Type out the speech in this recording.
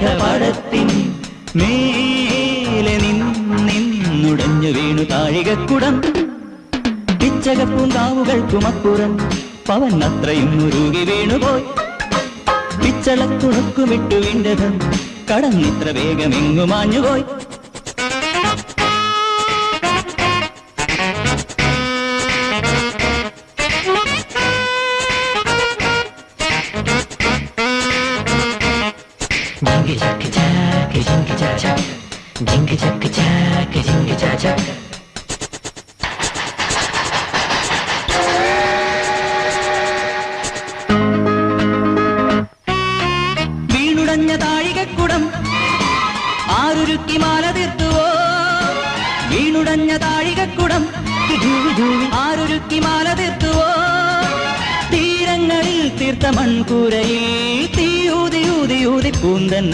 മേഘപടത്തിൻ മേലെ നിന്നുടഞ്ഞു വീണു താഴികക്കുടം. പിച്ചകപ്പൂങ്കാവുകൾക്കുമപ്പുറം പവൻ അത്രയും മുരുകി വീണുപോയി. പിച്ചളക്കുണക്കുമിട്ടു വിണ്ടതും കടന്നിത്ര വേഗം എങ്ങു മാഞ്ഞുപോയി ജിങ്കി ചക്ക് ചാക്ക് ജിങ്കി ചാച്ച ജിങ്കി ചക്ക് ചാക്ക് ജിങ്കി ചാച്ച വീണുടഞ്ഞ താഴികക്കുടം ആരുരുക്കി മാല തീർത്തുവോ? വീണുടഞ്ഞ താഴികക്കുടം ആരുരുക്കി മാല തീർത്തുവോ? തീരങ്ങളിൽ തീർത്ത മൺകൂരയിൽ மயூரி பூந்தன்